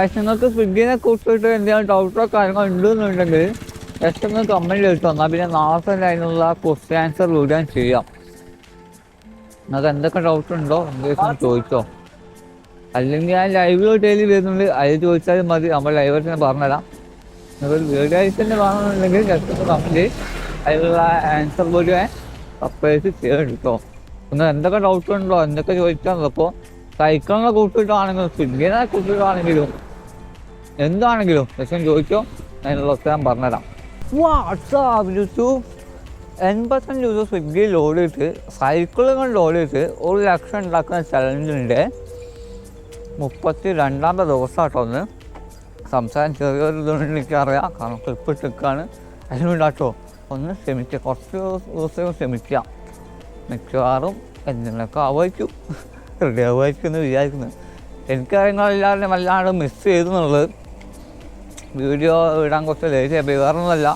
നിങ്ങൾക്ക് സ്വിഗ്ഗിനെ കുറിച്ചിട്ട് എന്തെങ്കിലും ഡൗട്ടോ കാര്യങ്ങളോ ഉണ്ടെന്നുണ്ടെങ്കിൽ ജസ്റ്റ് ഒന്ന് കമന്റ് ചെയ്തിട്ട് വന്നാൽ പിന്നെ നാളെ അതിനുള്ള ക്വസ്റ്റ്യൻ ആൻസർ വിടാൻ ചെയ്യാം. നിങ്ങൾക്ക് എന്തൊക്കെ ഡൗട്ട് ഉണ്ടോ എന്തെങ്കിലും ചോദിച്ചോ. അല്ലെങ്കിൽ ഞാൻ ലൈവ് ഡെയിലി വരുന്നുണ്ട് അതിൽ ചോദിച്ചാലും മതി. നമ്മൾ ലൈവ് തന്നെ പറഞ്ഞുതരാം. നിങ്ങൾ വീഡിയോ തന്നെ വേണമെന്നുണ്ടെങ്കിൽ ജസ്റ്റ് ഒന്ന് കമന്റ് അതിനുള്ള ആൻസർ വീഡിയോ സപ്രൈസ് ചെയ്യാൻ കേട്ടോ ഒന്ന് എന്തൊക്കെ ഡൗട്ട് ഉണ്ടോ എന്തൊക്കെ ചോദിക്കാൻ അപ്പോൾ സൈക്കിളിനെ കൂട്ടിയിട്ടാണെങ്കിലും സ്വിഗ്ഗിനെ കൂട്ടിയിട്ടാണെങ്കിലും എന്താണെങ്കിലും ലക്ഷം ചോദിച്ചോ അതിനുള്ള ഉത്തരം പറഞ്ഞുതരാം. വാട്സാപ്പ് യൂട്യൂബ് എൺപത്തഞ്ച് ദിവസം സ്വിഗ്ഗി ലോഡ് ചെയ്തിട്ട് സൈക്കിളുകൾ ലോഡ് ചെയ്തിട്ട് ഒരു ലക്ഷം ഉണ്ടാക്കുന്ന ചലഞ്ചുണ്ട് മുപ്പത്തി രണ്ടാമത്തെ ദിവസമായിട്ടോ ഒന്ന് സംസാരം ചെറിയൊരു ഇതുകൊണ്ട് എനിക്കറിയാം. കാരണം ക്ലിപ്പ് ഇട്ടിക്കാണ്. അതിനുണ്ടാട്ടോ. ഒന്ന് ക്ഷമിക്കുക കുറച്ച് ദിവസം ക്ഷമിക്കാം. മിക്കവാറും എന്തെങ്കിലുമൊക്കെ ആവായിരിക്കും റെഡി ആവുമായിരിക്കും എന്ന് വിചാരിക്കുന്നത് എനിക്കറിയങ്ങളെല്ലാവരും വല്ലാണ്ട് മിസ് ചെയ്തു എന്നുള്ളത്. വീഡിയോ ഇടാൻ കുറച്ച് ലേറ്റ് ആയി. വേറൊന്നുമല്ല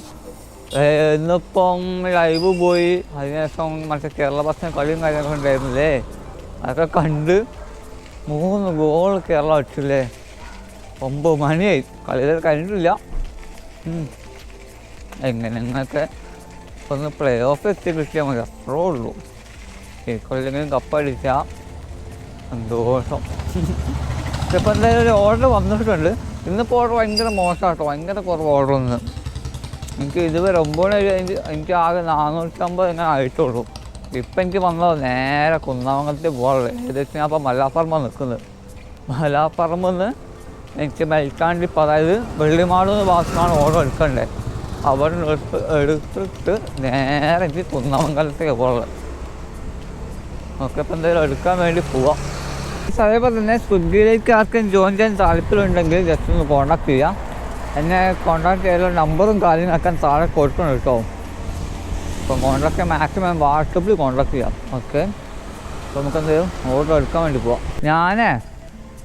ഇന്നിപ്പം ലൈവ് പോയി. അതിനുശേഷം മറ്റേ കേരള ബസ്സിന് കളിയും കാര്യങ്ങളൊക്കെ ഉണ്ടായിരുന്നില്ലേ? അതൊക്കെ കണ്ട് മൂന്ന് ഗോൾ കേരളം അടിച്ചില്ലേ? ഒമ്പത് മണിയായി. കളിയിൽ കഴിഞ്ഞിട്ടില്ല. എങ്ങനെ എങ്ങനെയൊക്കെ ഒന്ന് പ്ലേ ഓഫ് എത്തി കിട്ടിയാൽ മതി. അത്രേ ഉള്ളൂ. ഈ കൊല്ലെങ്കിലും കപ്പടിച്ചാൽ സന്തോഷം. ഇപ്പം എന്തായാലും ഒരു ഓർഡർ വന്നിട്ടുണ്ട്. ഇന്നിപ്പോൾ ഓർഡർ ഭയങ്കര മോശമാട്ടോ ഭയങ്കര കുറവ് ഓർഡർ ഒന്ന് എനിക്ക് ഇതുവരെ ഒമ്പത് എനിക്ക് ആകെ നാനൂറ്റമ്പത് ഇങ്ങനെ ആയിട്ടുള്ളൂ. ഇപ്പം എനിക്ക് വന്നത് നേരെ കുന്നാമംഗലത്തിൽ പോകാറുള്ളത് ഏകദേശം ഞാൻ അപ്പോൾ മലാപ്പറമ്പ് നിൽക്കുന്നത്. മലാപ്പറമ്പ് നിന്ന് എനിക്ക് മെൽക്കാണ്ടി ഇപ്പോൾ അതായത് വെള്ളിമാട് ഭാഗത്താണ് ഓർഡർ എടുക്കണ്ടേ. അവിടെ എടുത്ത് എടുത്തിട്ട് നേരെ എനിക്ക് കുന്നാമംഗലത്തേക്ക് പോകുള്ളത് നമുക്കിപ്പോൾ എന്തെങ്കിലും എടുക്കാൻ വേണ്ടി പോവാം. അതേപോലെ തന്നെ സ്വിഗ്ഗിയിലേക്ക് ആർക്കും ജോയിൻ ചെയ്യാൻ താല്പര്യമുണ്ടെങ്കിൽ ജസ്റ്റ് ഒന്ന് കോൺടാക്ട് ചെയ്യാം. എന്നെ കോൺടാക്ട് ചെയ്യാനുള്ള നമ്പറും കാര്യങ്ങളൊക്കെ താഴെ കൊടുക്കണം കേട്ടോ. അപ്പോൾ കോൺടാക്ട് മാക്സിമം വാട്സപ്പിൽ കോൺടാക്ട് ചെയ്യാം. ഓക്കെ അപ്പോൾ നമുക്ക് എന്തെങ്കിലും ഓർഡർ എടുക്കാൻ വേണ്ടി പോവാം.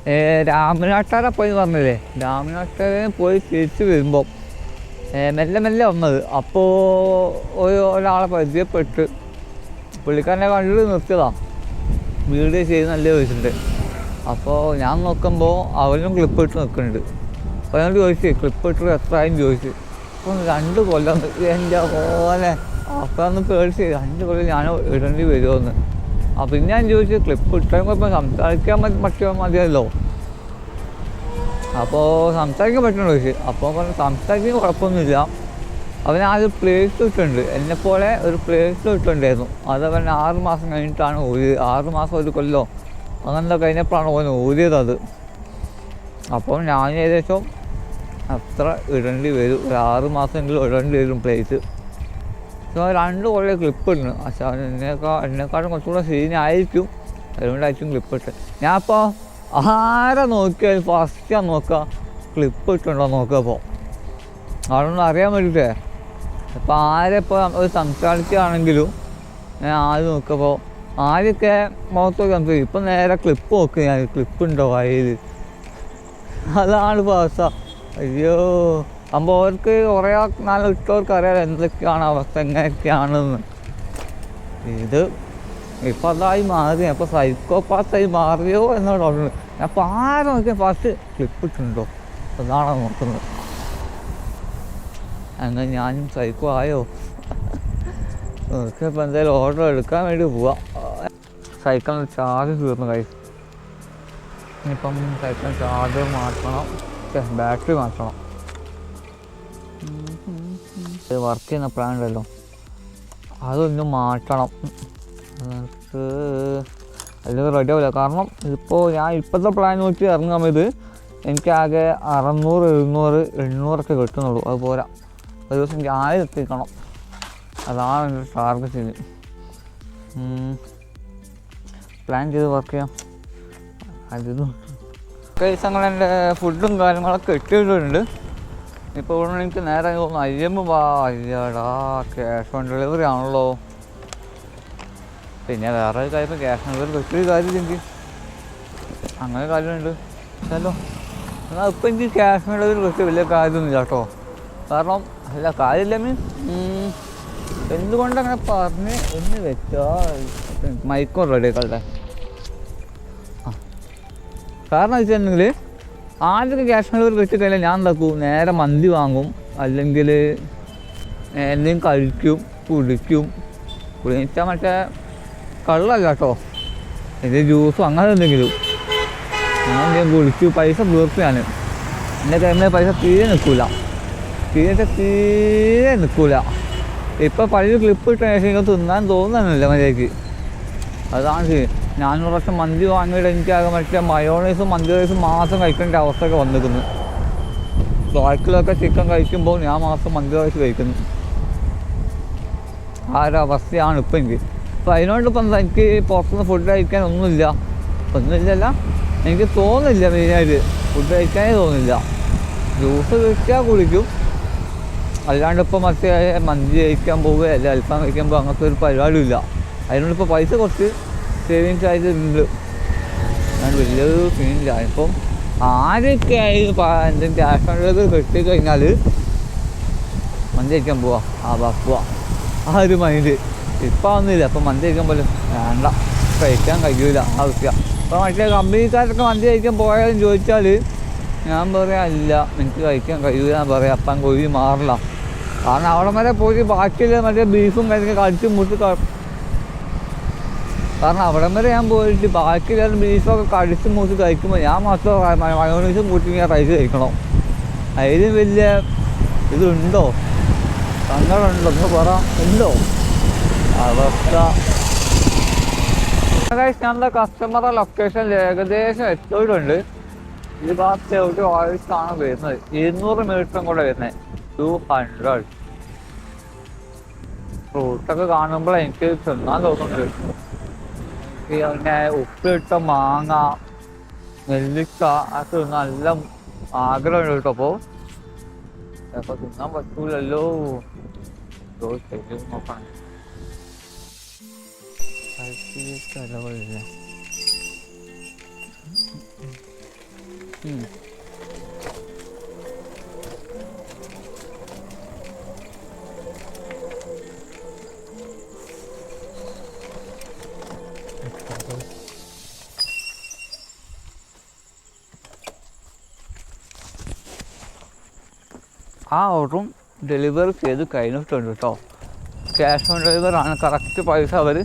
ഏ, രാമനാട്ടാരെ പോയി പറഞ്ഞില്ലേ? രാമനാട്ടാരെ പോയി തിരിച്ച് വരുമ്പോൾ മെല്ലെ മെല്ലെ വന്നത്. അപ്പോൾ ഒരു ഒരാളെ പരിചയപ്പെട്ട് പുള്ളിക്കാരനെ കണ്ടിട്ട് നിർത്തിയതാണ് വീഡിയോ ചെയ്ത് നല്ല ചോദിച്ചിട്ടുണ്ട് അപ്പോൾ ഞാൻ നോക്കുമ്പോൾ അവനും ക്ലിപ്പ് ഇട്ട് നിൽക്കുന്നുണ്ട്. അപ്പോൾ ഞാൻ ചോദിച്ചു ക്ലിപ്പ് ഇട്ട് എത്രയും ചോദിച്ചു. അപ്പോൾ രണ്ട് കൊല്ലം എന്റെ പോലെ അപ്പോൾ ഒന്ന് പേടിച്ച് രണ്ട് കൊല്ലം ഞാൻ ഇടേണ്ടി വരുമെന്ന് അപ്പം ഞാൻ ചോദിച്ചു ക്ലിപ്പ് ഇട്ടാൽ ഇപ്പം സംസാരിക്കാൻ പക്ഷേ മതിയല്ലോ. അപ്പോൾ സംസാരിക്കാൻ പറ്റുന്നു ചോദിച്ചു അപ്പോൾ പറഞ്ഞു സംസാരിക്കാൻ കുഴപ്പമൊന്നുമില്ല. അവൻ ഒരു പ്ലേസ് ഇട്ടുണ്ട് എന്നെപ്പോലെ ഒരു പ്ലേസ് ഇട്ടുണ്ടായിരുന്നു അത് അവൻ ആറ് മാസം കഴിഞ്ഞിട്ടാണ് ഒരു ആറ് മാസം ഒരു കൊല്ലോ. അങ്ങനെ കഴിഞ്ഞപ്പോഴാണ് ഓൻ ഊരിയത് അത്. അപ്പം ഞാൻ ഏകദേശം അത്ര ഇടേണ്ടി വരും. ഒരു ആറ് മാസമെങ്കിലും ഇടേണ്ടി വരും പ്ലേസ് സോ രണ്ട് കൊല്ലം ക്ലിപ്പ് ഇടുന്നു. പക്ഷേ അവൻ എന്നെക്കാൾ എന്നെക്കാളും കുറച്ചുകൂടെ സീനായിരിക്കും അതുകൊണ്ടായിരിക്കും ക്ലിപ്പ് ഇട്ട്. ഞാൻ അപ്പോൾ ആരെ നോക്കിയാൽ ഫസ്റ്റ് നോക്കുക ക്ലിപ്പ് ഇട്ടുണ്ടോ നോക്കുക അപ്പോൾ അതൊന്നും അറിയാൻ വേണ്ടിയിട്ടേ ഇപ്പോൾ ആരെപ്പോൾ ഒരു സംസാരിക്കുകയാണെങ്കിലും ഞാൻ ആദ്യം നോക്കുമ്പോൾ ആദ്യമൊക്കെ മുഖത്തൊക്കെ സംസാരിക്കും ഇപ്പം നേരെ ക്ലിപ്പ് നോക്ക്. ഞാൻ ക്ലിപ്പ് ഉണ്ടോ കയ്യിൽ അതാണ് അവസ്ഥ അയ്യോ. അപ്പോൾ അവർക്ക് കുറേ നാളെ ഇട്ടവർക്ക് അറിയാം എന്തൊക്കെയാണ് അവസ്ഥ എങ്ങനെയൊക്കെയാണെന്ന്. ഇത് ഇപ്പം അതായി മാറി അപ്പോൾ സൈക്കോപാത്തായി മാറിയോ എന്നോട് പറഞ്ഞു അപ്പോൾ ആരും നോക്കിയാൽ ഫസ്റ്റ് ക്ലിപ്പ് ഇട്ടുണ്ടോ അതാണ് നോക്കുന്നത്. അങ്ങനെ ഞാനും സൈക്കോ ആയോ? നോക്കിയപ്പോൾ എന്തായാലും ഓർഡർ എടുക്കാൻ വേണ്ടി പോവാം. സൈക്കിളിന് ചാർജ് തീർന്നു കൈ ഇനിയിപ്പം സൈക്കിളിന് ചാർജ് മാറ്റണം. ബാറ്ററി മാറ്റണം. വർക്ക് ചെയ്യുന്ന പ്ലാൻ ഉണ്ടല്ലോ. അതൊന്നും മാറ്റണം. നമുക്ക് അല്ലെങ്കിൽ റെഡി ആവില്ല കാരണം ഇതിപ്പോൾ ഞാൻ ഇപ്പോഴത്തെ പ്ലാൻ നോക്കി ഇറങ്ങാൻ ഇത് എനിക്കാകെ അറുന്നൂറ് എഴുന്നൂറ് എണ്ണൂറൊക്കെ കിട്ടുന്നുള്ളൂ. അത് പോരാ. ഒരു ദിവസം എനിക്ക് ആയിരം എത്തിക്കണം. അതാണ് എന്റെ ടാർഗറ്റ് ഇത് പ്ലാൻ ചെയ്ത് വർക്ക് ചെയ്യാം. അതിതും. ദിവസങ്ങൾ എന്റെ ഫുഡും കാര്യങ്ങളൊക്കെ ഇട്ടിട്ടുണ്ട് ഇപ്പോൾ ഇവിടെ എനിക്ക് നേരെ തോന്നുന്നു അയ്യമ്പ് വാ അയ്യടാ ക്യാഷ് ഓൺ ഡെലിവറി ആണല്ലോ. പിന്നെ വേറെ ഒരു കാര്യം ക്യാഷ് ഓൺ ഡെലിവറി പറ്റിയൊരു കാര്യം എനിക്ക് അങ്ങനെ കാര്യമുണ്ട്. ഹലോ എന്നാൽ ഇപ്പം എനിക്ക് ക്യാഷ് ഓൺ ഡെലിവറി പറ്റിയ വലിയ കാര്യമൊന്നുമില്ല കേട്ടോ. കാരണം അല്ല കാര്യമില്ല മീൻസ് എന്തുകൊണ്ടങ്ങനെ പറഞ്ഞ് ഒന്ന് വെച്ചാൽ മൈക്കോ റെഡി ആ കാരണം വെച്ചിട്ടുണ്ടെങ്കിൽ ആദ്യം ക്യാഷ് ഡെലിവറി വെച്ച് കഴിഞ്ഞാൽ ഞാൻ എന്താക്കും നേരെ മന്തി വാങ്ങും. അല്ലെങ്കിൽ എന്തെങ്കിലും കഴിക്കും കുടിക്കും. കുടിച്ചാൽ മറ്റേ കള്ളല്ല കേട്ടോ. ഇത് ജ്യൂസും അങ്ങനെ എന്തെങ്കിലും. ഞാൻ എന്തെങ്കിലും കുടിച്ചു പൈസ വീർപ്പിയാണ് എന്റെ കയ്യിൽ പൈസ തീരെ നിൽക്കില്ല തീരെ തീരെ നിൽക്കില്ല ഇപ്പം പഴയ ക്ലിപ്പ് ഇട്ട ശേഷം തിന്നാൻ തോന്നുന്നില്ല മര്യാദയ്ക്ക്. അതാണ് ശരി നാനൂറ് വർഷം മന്തി വാങ്ങിയിട്ട് എനിക്കാകെ മറ്റേ മയോണൈസും മന്തി റൈസും മാസം കഴിക്കേണ്ട അവസ്ഥയൊക്കെ വന്നിരിക്കുന്നു. ബാക്കിലൊക്കെ ചിക്കൻ കഴിക്കുമ്പോൾ ഞാൻ മാസം മന്തി റൈസ് കഴിക്കുന്നു. ആ ഒരു അവസ്ഥയാണ് ഇപ്പം എനിക്ക്. അപ്പം അതിനോട് ഇപ്പം എനിക്ക് പുറത്തുനിന്ന് ഫുഡ് കഴിക്കാൻ ഒന്നുമില്ല. ഒന്നുമില്ലല്ല. എനിക്ക് തോന്നില്ല മെയിനായിട്ട് ഫുഡ് കഴിക്കാനേ തോന്നില്ല ജ്യൂസ് കഴിച്ചാൽ കുടിക്കും. അല്ലാണ്ട് ഇപ്പോൾ മറ്റേ മന്തി കഴിക്കാൻ പോവുക അല്ല അൽഫാം കഴിക്കാൻ പോകുക അങ്ങനത്തെ ഒരു പരിപാടിയില്ല. അതിനോട് ഇപ്പോൾ പൈസ കുറച്ച് സേവിങ്സ് ആയിട്ടുണ്ട് ഞാൻ വലിയൊരു സീനില്ല ഇപ്പം ആരൊക്കെ എന്തെങ്കിലും ക്യാഷ് ഉള്ളത് കിട്ടിക്കഴിഞ്ഞാൽ കിട്ടി കഴിഞ്ഞാൽ മന്തി കഴിക്കാൻ പോവാ. ആ പോവാ. ആ ഒരു മൈൻഡ് ഇപ്പം ഒന്നുമില്ല. അപ്പം മന്തി കഴിക്കാൻ പോലും വേണ്ട. കഴിക്കാൻ കഴിയൂല. ആവശ്യ അപ്പോൾ മറ്റേ കമ്പനിക്കാരൊക്കെ മന്തി കഴിക്കാൻ പോയാലും ചോദിച്ചാൽ ഞാൻ പറയാം ഇല്ല എനിക്ക് കഴിക്കാൻ കഴിയൂല എന്ന് പറയാം. അപ്പം കൊഴി മാറില്ല കാരണം അവിടെ വരെ പോയി ബാക്കിയുള്ള മറ്റേ ബീഫും കാര്യങ്ങളൊക്കെ കടിച്ച് മുട്ടി കാരണം അവിടം വരെ ഞാൻ പോയിട്ട് ബാക്കി എല്ലാവരും ബീഫൊക്കെ കടിച്ച് മൂത്തി കഴിക്കുമ്പോൾ ഞാൻ മാത്രം മയോണീസും കൂട്ടി ഞാൻ റൈസ് കഴിക്കണം. അതിലും വലിയ ഇതുണ്ടോ? സങ്കടമുണ്ടോ? എന്ന് പറ. ഉണ്ടോ? അവസ്ഥ. ഞാനെന്താ കസ്റ്റമറുടെ ലൊക്കേഷൻ ഏകദേശം എത്തിയിട്ടുണ്ട് ഈ ഭാഗത്ത് ഒരു വായിച്ചാണ് വരുന്നത്. ഇരുന്നൂറ് മീറ്ററും കൂടെ വരുന്നത് ടു ഹൺഡ്രഡ് റൂട്ടൊക്കെ കാണുമ്പോൾ എനിക്ക് ചെന്നാൽ തോന്നുന്നുണ്ട്. പിന്നെ ഉപ്പിട്ട മാങ്ങ നെല്ലിക്ക അത് നല്ല ആഗ്രഹമുണ്ട് കേട്ടോ അപ്പോൾ അപ്പൊ തിന്നാൻ പറ്റൂലല്ലോ. നോക്കാൻ ചെലവില്ല ഉം. ഡെലിവർ ചെയ്ത് കഴിഞ്ഞിട്ടുണ്ട് കേട്ടോ ക്യാഷ് ഓൺ ഡെലിവറി ആണ്. കറക്റ്റ് പൈസ അവർ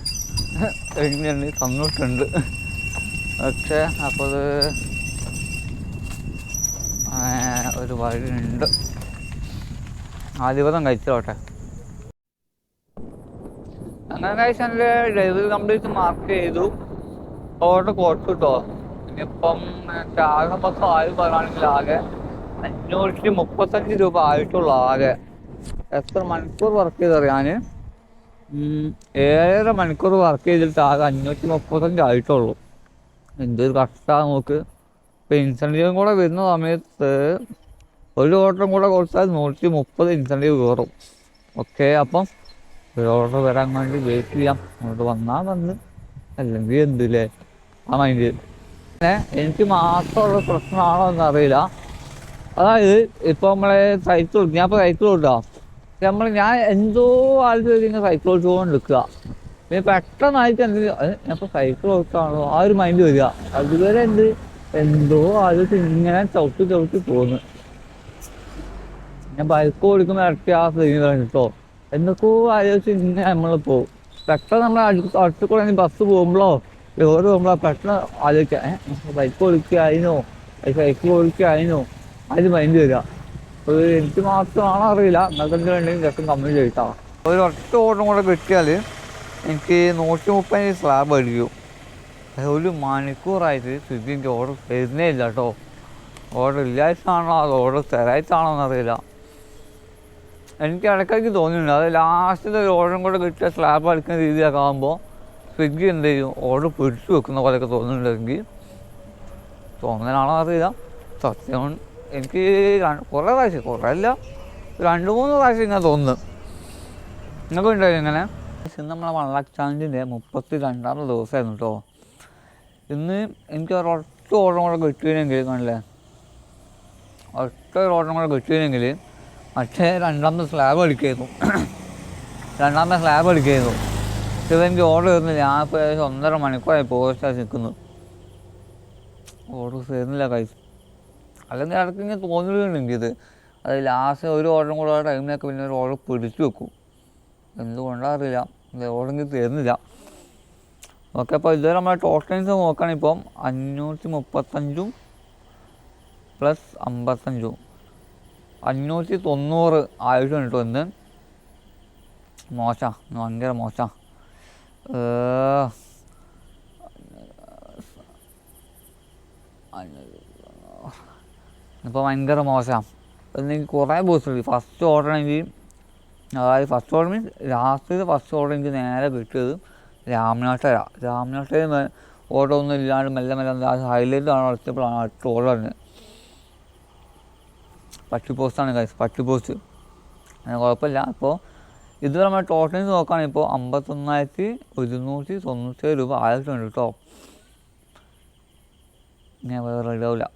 എണ്ണി തന്നിട്ടുണ്ട്. പക്ഷേ അപ്പോൾ അത് ഒരു വഴിയുണ്ട്. ആദ്യപദം കഴിച്ചോട്ടെ. അങ്ങനെ കഴിച്ച് എന്റെ ഡെലിവറി കംപ്ലീറ്റ് മാർക്ക് ചെയ്തു. ഓർഡർ കൊടുത്തു കേട്ടോ ഇനിയിപ്പം ആകെ മൊത്തം ആയി പറയുകയാണെങ്കിൽ ആകെ അഞ്ഞൂറ്റി മുപ്പത്തഞ്ച് രൂപ ആയിട്ടുള്ള ആകെ. എത്ര മണിക്കൂർ വർക്ക് ചെയ്തറിയാൻ ഏഴര മണിക്കൂർ വർക്ക് ചെയ്തിട്ട് ആകെ അഞ്ഞൂറ്റി മുപ്പത്തഞ്ച് ആയിട്ടുള്ളൂ. എന്തൊരു കഷ്ടമാണ് നോക്ക്. ഇപ്പം ഇൻസെന്റീവും കൂടെ വരുന്ന സമയത്ത് ഒരു ഓട്ടം കൂടെ കൊടുത്താൽ നൂറ്റി മുപ്പത് ഇൻസെന്റീവ് കയറും ഓക്കെ അപ്പം ഒരു ഓർഡർ വരാൻ വേണ്ടി വെയിറ്റ് ചെയ്യാം. അങ്ങോട്ട് വന്നാൽ വന്ന്. അല്ലെങ്കിൽ എന്തില്ലേ? ആ മൈൻഡ് പിന്നെ എനിക്ക് മാത്രമുള്ള പ്രശ്നമാണോ എന്നറിയില്ല. അതായത് ഇപ്പൊ നമ്മളെ സൈക്കിൾ ഞാൻ ഇപ്പൊ സൈക്കിൾ കൊടുക്കാം നമ്മൾ ഞാൻ എന്തോ ആലോചിച്ച് ഇങ്ങനെ സൈക്കിൾ ഓടിച്ചുകൊണ്ട് നിൽക്കുക പിന്നെ പെട്ടെന്നായിട്ട് എന്തെങ്കിലും ഞാൻ സൈക്കിൾ ഓട്ടാണോ ആ ഒരു മൈൻഡ് വരിക. അതുവരെ എന്ത് എന്തോ ആലോചിച്ച് ഇങ്ങനെ ചവിട്ടി ചവിട്ടി പോകുന്നു ഞാൻ ബൈക്ക് ഓടിക്കുമ്പോൾ ഇറക്കി ആ സ്ക്രീൻ കേട്ടോ എന്തൊക്കെയോ ആലോചിച്ച് ഇങ്ങനെ നമ്മൾ പോകും പെട്ടെന്ന് നമ്മൾ അടുത്ത് കൂടെ ബസ് പോകുമ്പോഴോ ലോറി പോകുമ്പോഴോ പെട്ടെന്ന് ആലോചിക്കാം ബൈക്ക് അതിനോ സൈക്കിൾ ഓടിക്കായിനോ? അത് മൈൻഡ് വരിക. ഒരു എനിക്ക് മാത്രമാണോ അറിയില്ല. നിങ്ങൾക്ക് എന്തെങ്കിലും ജസ്റ്റ് കമ്മി ചെയ്താ ഒരു ഒറ്റ ഓർഡറും കൂടെ കിട്ടിയാൽ എനിക്ക് നൂറ്റി മുപ്പത് സ്ലാബ് അടിക്കും അത് ഒരു മണിക്കൂറായിട്ട് സ്വിഗ്ഗി എനിക്ക് ഓർഡർ തരുന്നേ ഇല്ല കേട്ടോ ഓർഡർ ഇല്ലായിട്ടാണോ? അത് ഓർഡർ തരായിട്ടാണോ എന്നറിയില്ല. എനിക്ക് ഇടയ്ക്കിടയ്ക്ക് തോന്നിയിട്ടുണ്ട്. അത് ലാസ്റ്റിൽ ഒരു ഓർഡറും കൂടെ കിട്ടിയ സ്ലാബ് അടിക്കുന്ന രീതിയൊക്കെ ആകുമ്പോൾ സ്വിഗ്ഗി എന്ത് ചെയ്യും? ഓർഡർ പിടിച്ചു വെക്കുന്ന പോലെയൊക്കെ തോന്നുന്നുണ്ടെങ്കിൽ തോന്നലാണോ അറിയില്ല സത്യം എനിക്ക് കുറേ പ്രാവശ്യം കുറേ അല്ല രണ്ട് മൂന്ന് പ്രാവശ്യം ഇങ്ങനെ തോന്നുന്നു. നിങ്ങൾക്ക് ഉണ്ടോ ഇങ്ങനെ? ഇന്ന് നമ്മളെ ചാലഞ്ചിന്റെ മുപ്പത്തി രണ്ടാമത്തെ ദിവസമായിരുന്നു കേട്ടോ ഇന്ന് എനിക്ക് ഒരൊറ്റ ഓട്ടം കൂടെ കിട്ടിയില്ലെങ്കിൽ കണ്ടില്ലേ? ഒറ്റ ഓർഡറും കൂടെ കിട്ടിയില്ലെങ്കിൽ മറ്റേ രണ്ടാമത്തെ സ്ലാബ് അടിക്കായിരുന്നു. രണ്ടാമത്തെ സ്ലാബ് അടിക്കായിരുന്നു. ഇത് എനിക്ക് ഓർഡർ തരുന്നില്ല ഞാൻ ഇപ്പോൾ ഏകദേശം ഒന്നര മണിക്കൂറായി പോസ്റ്റായി നിൽക്കുന്നു. ഓർഡർ തരുന്നില്ല കൈസ് അല്ലെങ്കിൽ ഇടയ്ക്ക് ഇങ്ങനെ തോന്നുന്നുണ്ടെങ്കിൽ ഇത്. അത് ലാസ്റ്റ് ഒരു ഓർഡറും കൂടെ ആ ടൈമിലൊക്കെ പിന്നെ ഒരു ഓർഡർ പിടിച്ചു വെക്കും. എന്തുകൊണ്ടറിയില്ല എനിക്ക് തരുന്നില്ല. ഓക്കെ അപ്പോൾ ഇതുവരെ നമ്മുടെ ടോട്ടൽസ് നോക്കുകയാണെങ്കിൽ ഇപ്പം അഞ്ഞൂറ്റി മുപ്പത്തഞ്ചും പ്ലസ് അമ്പത്തഞ്ചും. അഞ്ഞൂറ്റി തൊണ്ണൂറ് ആയിട്ടുണ്ട് കേട്ടോ ഇന്ന്. മോശം. ഭയങ്കര മോശം. ഇപ്പോൾ ഭയങ്കര മോശം. എനിക്ക് കുറേ ബൂസ്റ്റ് ഫസ്റ്റ് ഓർഡർ എനിക്ക് അതായത് first order means last first order എനിക്ക് നേരെ കിട്ടിയത് രാമനാട്ടര രാമനാട്ടര ഓർഡർ ഒന്നും ഇല്ലാണ്ട് മെല്ലെ മെല്ലെ ഹൈലൈറ്റ് ആണ് അടുത്തപ്പോഴാണ് അടുത്ത ഓർഡർ തന്നെ പട്ടി പോസ്റ്റാണ് കൈസ് പട്ടി പോസ്റ്റ് കുഴപ്പമില്ല. അപ്പോൾ ഇതുവരെ നമ്മൾ ടോട്ടൽ നോക്കുകയാണെങ്കിൽ ഇപ്പോൾ അമ്പത്തൊന്നായിരത്തി ഒരുന്നൂറ്റി തൊണ്ണൂറ്റേഴ് രൂപ ആയിട്ടുണ്ട് കേട്ടോ. ഞാൻ വേറെ റെഡി ആവില്ല.